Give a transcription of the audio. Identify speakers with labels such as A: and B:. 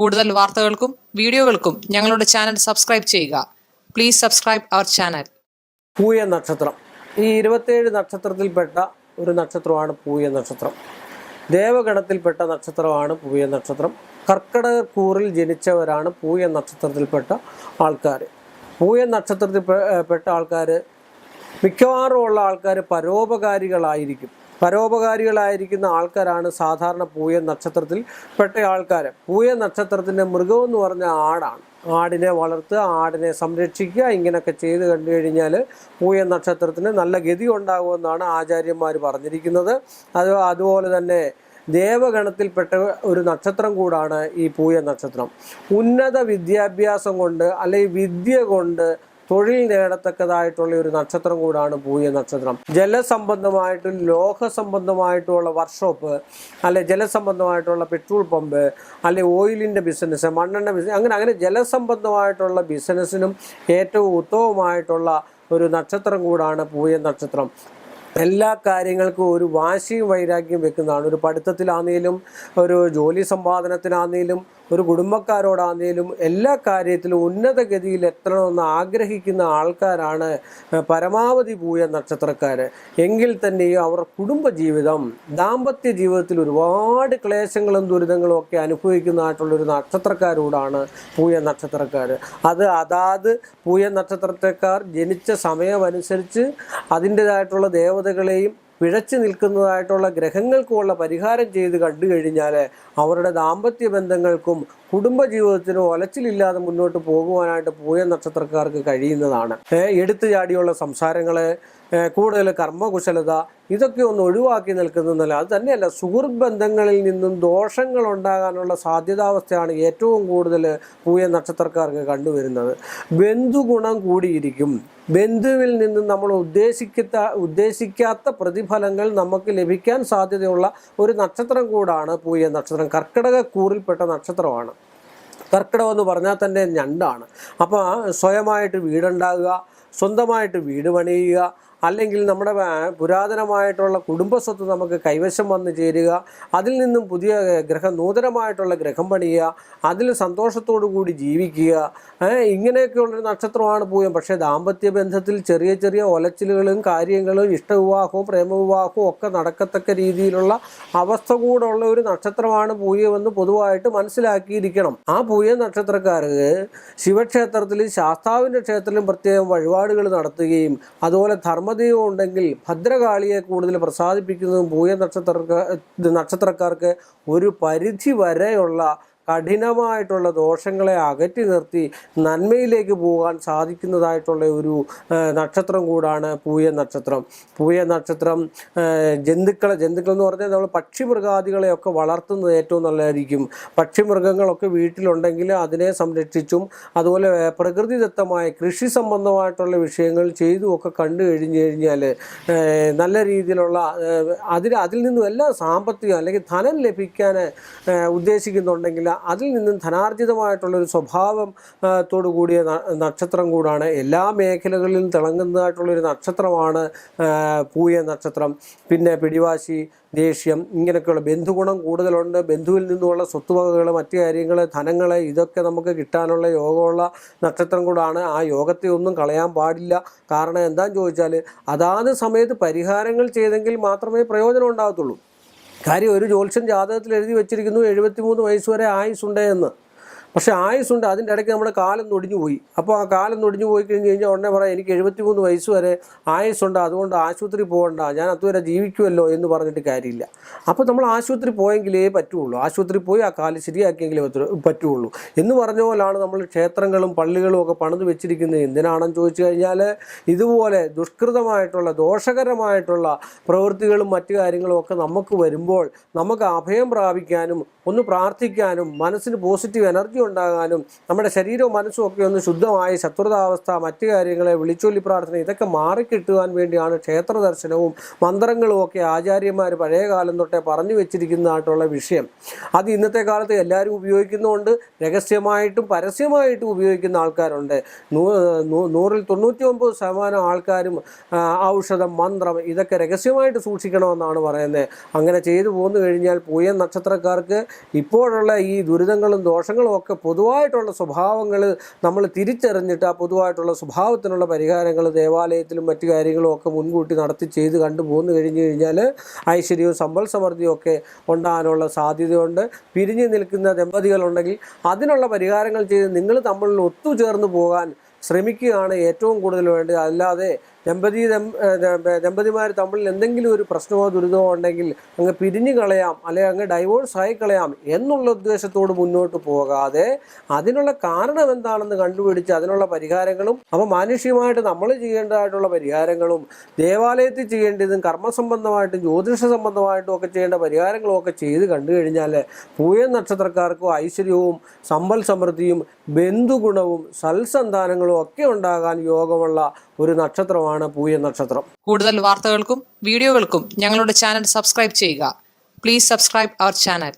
A: കൂടുതൽ വാർത്തകൾക്കും വീഡിയോകൾക്കും ഞങ്ങളുടെ ചാനൽ സബ്സ്ക്രൈബ് ചെയ്യുക. പ്ലീസ് സബ്സ്ക്രൈബ് അവർ ചാനൽ
B: പൂയ നക്ഷത്രം. ഈ ഇരുപത്തേഴ് നക്ഷത്രത്തിൽപ്പെട്ട ഒരു നക്ഷത്രമാണ് പൂയ നക്ഷത്രം. ദേവഗണത്തിൽപ്പെട്ട നക്ഷത്രമാണ് പൂയ നക്ഷത്രം. കർക്കിടക കൂറിൽ ജനിച്ചവരാണ് പൂയ നക്ഷത്രത്തിൽപ്പെട്ട ആൾക്കാർ പൂയ നക്ഷത്രത്തിൽ പെട്ട ആൾക്കാർ മിക്കവാറും ഉള്ള ആൾക്കാർ പരോപകാരികളായിരിക്കും. പരോപകാരികളായിരിക്കുന്ന ആൾക്കാരാണ് സാധാരണ പൂയ നക്ഷത്രത്തിൽ പെട്ട ആൾക്കാർ പൂയ നക്ഷത്രത്തിന്റെ മൃഗം എന്ന് പറഞ്ഞ ആടാണ്. ആടിനെ വളർത്തുക ആടിനെ സംരക്ഷിക്കുക ഇങ്ങനെയൊക്കെ ചെയ്ത് കണ്ടു കഴിഞ്ഞാൽ പൂയ നക്ഷത്രത്തിന് നല്ല ഗതി ഉണ്ടാകുമെന്നാണ് ആചാര്യന്മാർ പറഞ്ഞിരിക്കുന്നത്. അത് അതുപോലെ തന്നെ ദേവഗണത്തിൽപ്പെട്ട ഒരു നക്ഷത്രം കൂടാണ് ഈ പൂയ നക്ഷത്രം. ഉന്നത വിദ്യാഭ്യാസം കൊണ്ട് അല്ലെങ്കിൽ വിദ്യ കൊണ്ട് തൊഴിൽ നേടത്തക്കതായിട്ടുള്ള ഒരു നക്ഷത്രം കൂടാണ് പൂയ നക്ഷത്രം. ജലസംബന്ധമായിട്ടും ലോഹ സംബന്ധമായിട്ടുള്ള വർക്ക്ഷോപ്പ് അല്ലെ ജലസംബന്ധമായിട്ടുള്ള പെട്രോൾ പമ്പ് അല്ലെ ഓയിലിന്റെ ബിസിനസ് മണ്ണെണ്ണ ബിസിനസ് അങ്ങനെ അങ്ങനെ ജലസംബന്ധമായിട്ടുള്ള ബിസിനസ്സിനും ഏറ്റവും ഉത്തമമായിട്ടുള്ള ഒരു നക്ഷത്രം കൂടാണ് പൂയ നക്ഷത്രം. എല്ലാ കാര്യങ്ങൾക്കും ഒരു വാശിയും വൈരാഗ്യം വെക്കുന്നതാണ്. ഒരു പഠിത്തത്തിലാണെങ്കിലും ഒരു ജോലി സമ്പാദനത്തിലാണെങ്കിലും ഒരു കുടുംബക്കാരോടാണെങ്കിലും എല്ലാ കാര്യത്തിലും ഉന്നതഗതിയിൽ എത്തണമെന്ന് ആഗ്രഹിക്കുന്ന ആൾക്കാരാണ് പരമാവധി പൂയ നക്ഷത്രക്കാർ എങ്കിൽ തന്നെയും അവർ കുടുംബജീവിതം ദാമ്പത്യ ജീവിതത്തിൽ ഒരുപാട് ക്ലേശങ്ങളും ദുരിതങ്ങളും ഒക്കെ അനുഭവിക്കുന്നതായിട്ടുള്ളൊരു നക്ഷത്രക്കാരോടാണ് പൂയ നക്ഷത്രക്കാർ അത് അതാത് പൂയ നക്ഷത്രത്തെക്കാർ ജനിച്ച സമയമനുസരിച്ച് അതിന്റെതായിട്ടുള്ള ദേവതകളെയും പിഴച്ചു നിൽക്കുന്നതായിട്ടുള്ള ഗ്രഹങ്ങൾക്കുമുള്ള പരിഹാരം ചെയ്ത് കണ്ടു കഴിഞ്ഞാൽ അവരുടെ ദാമ്പത്യ ബന്ധങ്ങൾക്കും കുടുംബജീവിതത്തിനും ഒലച്ചിലില്ലാതെ മുന്നോട്ട് പോകുവാനായിട്ട് പൂയ നക്ഷത്രക്കാർക്ക് കഴിയുന്നതാണ്. എടുത്തു ചാടിയുള്ള സംസാരങ്ങൾ കൂടുതൽ കർമ്മകുശലത ഇതൊക്കെ ഒന്ന് ഒഴിവാക്കി നിൽക്കുന്നതല്ല അത് തന്നെയല്ല സുഹൃത്ത് ബന്ധങ്ങളിൽ നിന്നും ദോഷങ്ങൾ ഉണ്ടാകാനുള്ള സാധ്യതാവസ്ഥയാണ് ഏറ്റവും കൂടുതൽ പൂയ നക്ഷത്രക്കാർക്ക് കണ്ടുവരുന്നത്. ബന്ധുഗുണം കൂടിയിരിക്കും. ബന്ധുവിൽ നിന്നും നമ്മൾ ഉദ്ദേശിക്കാത്ത ഉദ്ദേശിക്കാത്ത പ്രതിഫലങ്ങൾ നമുക്ക് ലഭിക്കാൻ സാധ്യതയുള്ള ഒരു നക്ഷത്രം കൂടാണ് പൂയ നക്ഷത്രം. കർക്കിടക കൂറിൽപ്പെട്ട നക്ഷത്രമാണ്. കർക്കിടകം എന്ന് പറഞ്ഞാൽ തന്നെ ഞണ്ടാണ്. അപ്പോൾ സ്വയമായിട്ട് വീടുണ്ടാകുക സ്വന്തമായിട്ട് വീട് പണിയുക അല്ലെങ്കിൽ നമ്മുടെ പുരാതനമായിട്ടുള്ള കുടുംബസ്വത്ത് നമുക്ക് കൈവശം വന്ന് ചേരുക അതിൽ നിന്നും പുതിയ ഗ്രഹം നൂതനമായിട്ടുള്ള ഗ്രഹം പണിയുക അതിൽ സന്തോഷത്തോടു കൂടി ജീവിക്കുക ഇങ്ങനെയൊക്കെയുള്ളൊരു നക്ഷത്രമാണ് പൂയം. പക്ഷേ ദാമ്പത്യ ബന്ധത്തിൽ ചെറിയ ചെറിയ ഒലച്ചിലുകളും കാര്യങ്ങളും ഇഷ്ടവിവാഹവും പ്രേമവിവാഹവും ഒക്കെ നടക്കത്തക്ക രീതിയിലുള്ള അവസ്ഥ കൂടെ ഉള്ള ഒരു നക്ഷത്രമാണ് പൂയമെന്ന് പൊതുവായിട്ട് മനസ്സിലാക്കിയിരിക്കണം. ആ പൂയ നക്ഷത്രക്കാർക്ക് ശിവക്ഷേത്രത്തിൽ ശാസ്താവിന്റെ ക്ഷേത്രത്തിലും പ്രത്യേകം വഴിപാടുകൾ നടത്തുകയും അതുപോലെ ധർമ്മദൈവം ഉണ്ടെങ്കിൽ ഭദ്രകാളിയെ കൂടുതൽ പ്രസാദിപ്പിക്കുന്നതും പൂയ നക്ഷത്രക്കാർ നക്ഷത്രക്കാർക്ക് ഒരു പരിധി വരെയുള്ള കഠിനമായിട്ടുള്ള ദോഷങ്ങളെ അകറ്റി നിർത്തി നന്മയിലേക്ക് പോകാൻ സാധിക്കുന്നതായിട്ടുള്ള ഒരു നക്ഷത്രം കൂടാണ് പൂയ നക്ഷത്രം. പൂയ നക്ഷത്രം ജന്തുക്കളെ ജന്തുക്കൾ എന്ന് പറഞ്ഞാൽ നമ്മൾ പക്ഷിമൃഗാദികളെയൊക്കെ വളർത്തുന്നത് ഏറ്റവും നല്ലതായിരിക്കും. പക്ഷിമൃഗങ്ങളൊക്കെ വീട്ടിലുണ്ടെങ്കിൽ അതിനെ സംരക്ഷിച്ചും അതുപോലെ പ്രകൃതിദത്തമായ കൃഷി സംബന്ധമായിട്ടുള്ള വിഷയങ്ങൾ ചെയ്തും ഒക്കെ കണ്ടു കഴിഞ്ഞു കഴിഞ്ഞാൽ നല്ല രീതിയിലുള്ള അതിൽ അതിൽ നിന്നും എല്ലാ സാമ്പത്തികം അല്ലെങ്കിൽ ധനം ലഭിക്കാൻ ഉദ്ദേശിക്കുന്നുണ്ടെങ്കിൽ അതിൽ നിന്നും ധനാർജിതമായിട്ടുള്ളൊരു സ്വഭാവം ഏഹ്, കൂടിയ നക്ഷത്രം കൂടാണ്. എല്ലാ മേഖലകളിലും തിളങ്ങുന്നതായിട്ടുള്ളൊരു നക്ഷത്രമാണ് പൂയ നക്ഷത്രം. പിന്നെ പിടിവാശി ദേഷ്യം ഇങ്ങനെയൊക്കെയുള്ള ബന്ധുഗുണം കൂടുതലുണ്ട്. ബന്ധുവിൽ നിന്നുമുള്ള സ്വത്തുവകകൾ മറ്റു കാര്യങ്ങൾ ധനങ്ങൾ ഇതൊക്കെ നമുക്ക് കിട്ടാനുള്ള യോഗമുള്ള നക്ഷത്രം കൂടാണ്. ആ യോഗത്തെ ഒന്നും കളയാൻ പാടില്ല. കാരണം എന്താണെന്ന് ചോദിച്ചാൽ അതാത് സമയത്ത് പരിഹാരങ്ങൾ ചെയ്തെങ്കിൽ മാത്രമേ പ്രയോജനം ഉണ്ടാകത്തുള്ളൂ കാര്യം ഒരു ജ്യോത്സ്യൻ ജാതകത്തിൽ എഴുതി വെച്ചിരിക്കുന്നു എഴുപത്തിമൂന്ന് വയസ്സ് വരെ ഉണ്ടേ എന്ന്. പക്ഷേ ആയുസ്സുണ്ട്. അതിന്റെ ഇടയ്ക്ക് നമ്മുടെ കാലം നൊടിഞ്ഞു പോയി. അപ്പോൾ ആ കാലം നൊടിഞ്ഞു പോയി കഴിഞ്ഞ് കഴിഞ്ഞാൽ ഉടനെ പറയാം എനിക്ക് എഴുപത്തി മൂന്ന് വയസ്സ് വരെ ആയുസ്സുണ്ട്. അതുകൊണ്ട് ആശുപത്രി പോകണ്ട. ഞാൻ അതുവരെ ജീവിക്കുമല്ലോ എന്ന് പറഞ്ഞിട്ട് കാര്യമില്ല. അപ്പോൾ നമ്മൾ ആശുപത്രി പോയെങ്കിലേ പറ്റുള്ളൂ. ആശുപത്രി പോയി ആ കാൽ ശരിയാക്കിയെങ്കിലേ പറ്റൂ പറ്റുള്ളൂ. എന്ന് പറഞ്ഞ പോലാണ് നമ്മൾ ക്ഷേത്രങ്ങളും പള്ളികളും ഒക്കെ പണിത് വെച്ചിരിക്കുന്നത്. എന്തിനാണെന്ന് ചോദിച്ചു കഴിഞ്ഞാൽ ഇതുപോലെ ദുഷ്കൃതമായിട്ടുള്ള ദോഷകരമായിട്ടുള്ള പ്രവൃത്തികളും മറ്റു കാര്യങ്ങളും ഒക്കെ നമുക്ക് വരുമ്പോൾ നമുക്ക് അഭയം പ്രാപിക്കാനും ഒന്ന് പ്രാർത്ഥിക്കാനും മനസ്സിന് പോസിറ്റീവ് എനർജി ആരോഗ്യം ഉണ്ടാകാനും നമ്മുടെ ശരീരവും മനസ്സും ഒക്കെ ഒന്ന് ശുദ്ധമായി ശത്രുതാവസ്ഥ മറ്റു കാര്യങ്ങളെ വിളിച്ചൊല്ലി പ്രാർത്ഥന ഇതൊക്കെ മാറിക്കിട്ടുവാൻ വേണ്ടിയാണ് ക്ഷേത്ര ദർശനവും മന്ത്രങ്ങളും ഒക്കെ ആചാര്യന്മാർ പഴയ കാലം തൊട്ടേ പറഞ്ഞു വെച്ചിരിക്കുന്നതായിട്ടുള്ള വിഷയം. അത് ഇന്നത്തെ കാലത്ത് എല്ലാവരും ഉപയോഗിക്കുന്നതുകൊണ്ട് രഹസ്യമായിട്ടും പരസ്യമായിട്ടും ഉപയോഗിക്കുന്ന ആൾക്കാരുണ്ട്. നൂറിൽ തൊണ്ണൂറ്റി ഒമ്പത് ശതമാനം ആൾക്കാരും ഔഷധം മന്ത്രം ഇതൊക്കെ രഹസ്യമായിട്ട് സൂക്ഷിക്കണമെന്നാണ് പറയുന്നത്. അങ്ങനെ ചെയ്തു പോന്നു കഴിഞ്ഞാൽ പൂയ നക്ഷത്രക്കാർക്ക് ഇപ്പോഴുള്ള ഈ ദുരിതങ്ങളും ദോഷങ്ങളും ഒക്കെ പൊതുവായിട്ടുള്ള സ്വഭാവങ്ങൾ നമ്മൾ തിരിച്ചറിഞ്ഞിട്ട് ആ പൊതുവായിട്ടുള്ള സ്വഭാവത്തിനുള്ള പരിഹാരങ്ങൾ ദേവാലയത്തിലും മറ്റു കാര്യങ്ങളും ഒക്കെ മുൻകൂട്ടി നടത്തി ചെയ്ത് കണ്ടു പോന്നു കഴിഞ്ഞു കഴിഞ്ഞാൽ ഐശ്വര്യവും സമ്പൽ സമൃദ്ധിയും ഒക്കെ ഉണ്ടാകാനുള്ള സാധ്യതയുണ്ട്. പിരിഞ്ഞു നിൽക്കുന്ന ദമ്പതികളുണ്ടെങ്കിൽ അതിനുള്ള പരിഹാരങ്ങൾ ചെയ്ത് നിങ്ങൾ തമ്മിൽ ഒത്തുചേർന്ന് പോകാൻ ശ്രമിക്കുകയാണ് ഏറ്റവും കൂടുതൽ വേണ്ടത്. അല്ലാതെ ദമ്പതി ദമ്പതിമാർ തമ്മിൽ എന്തെങ്കിലും ഒരു പ്രശ്നമോ ദുരിതമോ ഉണ്ടെങ്കിൽ അങ്ങ് പിരിഞ്ഞു കളയാം അല്ലെങ്കിൽ അങ്ങ് ഡൈവോഴ്സ് ആയി കളയാം എന്നുള്ള ഉദ്ദേശത്തോട് മുന്നോട്ട് പോകാതെ അതിനുള്ള കാരണം എന്താണെന്ന് കണ്ടുപിടിച്ച് അതിനുള്ള പരിഹാരങ്ങളും അപ്പോൾ മാനുഷികമായിട്ട് നമ്മൾ ചെയ്യേണ്ടതായിട്ടുള്ള പരിഹാരങ്ങളും ദേവാലയത്തിൽ ചെയ്യേണ്ടതും കർമ്മസംബന്ധമായിട്ടും ജ്യോതിഷ സംബന്ധമായിട്ടും ഒക്കെ ചെയ്യേണ്ട പരിഹാരങ്ങളും ഒക്കെ ചെയ്ത് കണ്ടു കഴിഞ്ഞാൽ പൂയ നക്ഷത്രക്കാർക്കും ഐശ്വര്യവും സമ്പൽ സമൃദ്ധിയും ബന്ധുഗുണവും സൽസന്താനങ്ങളും ഒക്കെ ഉണ്ടാകാൻ യോഗമുള്ള ഒരു നക്ഷത്രമാണ് പൂയ നക്ഷത്രം.
A: കൂടുതൽ വാർത്തകൾക്കും വീഡിയോകൾക്കും ഞങ്ങളുടെ ചാനൽ സബ്സ്ക്രൈബ് ചെയ്യുക. Please subscribe our channel